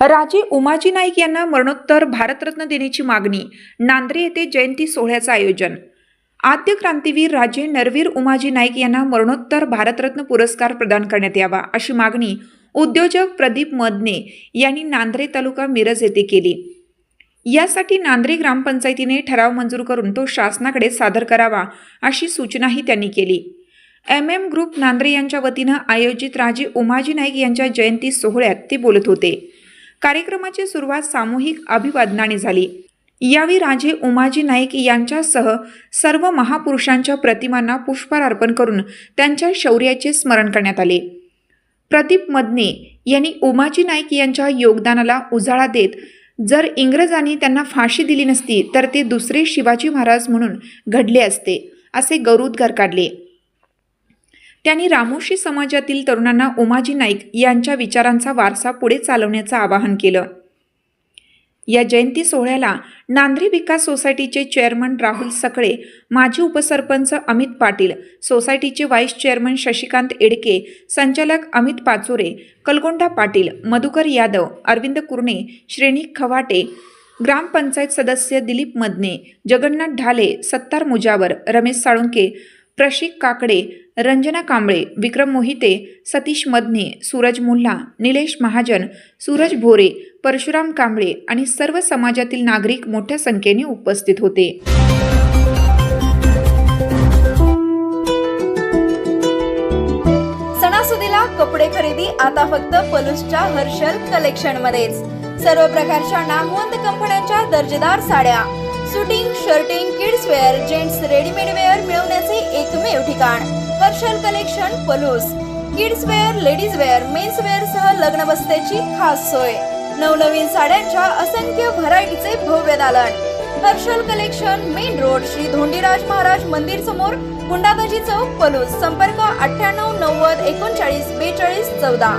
राजे उमाजी नाईक यांना मरणोत्तर भारतरत्न देण्याची मागणी. नांद्रे येथे जयंती सोहळ्याचं आयोजन. आद्य क्रांतीवीर राजे नरवीर उमाजी नाईक यांना मरणोत्तर भारतरत्न पुरस्कार प्रदान करण्यात यावा अशी मागणी उद्योजक प्रदीप मदने यांनी नांद्रे तालुका मिरज येथे केली. यासाठी नांद्रे ग्रामपंचायतीने ठराव मंजूर करून तो शासनाकडे सादर करावा अशी सूचनाही त्यांनी केली. एम एम ग्रुप नांद्रे यांच्या वतीनं आयोजित राजे उमाजी नाईक यांच्या जयंती सोहळ्यात ते बोलत होते. कार्यक्रमाची सुरुवात सामूहिक अभिवादनाने झाली. यावेळी राजे उमाजी नाईक यांच्यासह सर्व महापुरुषांच्या प्रतिमांना पुष्पहार अर्पण करून त्यांच्या शौर्याचे स्मरण करण्यात आले. प्रदीप मदने यांनी उमाजी नाईक यांच्या योगदानाला उजाळा देत जर इंग्रजांनी त्यांना फाशी दिली नसती तर ते दुसरे शिवाजी महाराज म्हणून घडले असते असे गौरवोद्गार काढले. त्यांनी रामोशी समाजातील तरुणांना उमाजी नाईक यांच्या विचारांचा वारसा पुढे चालवण्याचं आवाहन केलं. या जयंती सोहळ्याला नांद्री विकास सोसायटीचे चेअरमन राहुल सकळे माजी उपसरपंच अमित पाटील सोसायटीचे व्हाईस चेअरमन शशिकांत एडके संचालक अमित पाचोरे कलगोंडा पाटील मधुकर यादव अरविंद कुर्णे श्रेणी खवाटे ग्रामपंचायत सदस्य दिलीप मदने जगन्नाथ ढाले सत्तार मुजावर रमेश साळुंके प्रशिक काकडे रंजना कांबळे विक्रम मोहिते सतीश मदने सूरज मुल्ला निलेश महाजन सूरज भोरे परशुराम कांबळे आणि सर्व समाजातील नागरिक मोठ्या संख्येने उपस्थित होते. सणासुदीला कपडे खरेदी आता फक्त पलूसच्या हर्षल कलेक्शन मध्येच. सर्व प्रकारच्या नामवंत कंपन्यांच्या दर्जेदार साड्या shooting shirting kids wear gents readymade wear मिळवण्याचे एकमेव ठिकाण. Harshal collection Palus. Kids wear ladies wear men's wear सह लग्न बसण्याची खास सोय. नवनवीन साड्यांच्या असंख्य व्हरायटीचे भव्य दालन. Harshal collection main road Shri Dhondiraj Maharaj मंदिर समोर गुंडाबाजी चौक पलूस. संपर्क अठ्ठ्याण्णव नव्वद एकोणचाळीस बेचाळीस चौदा.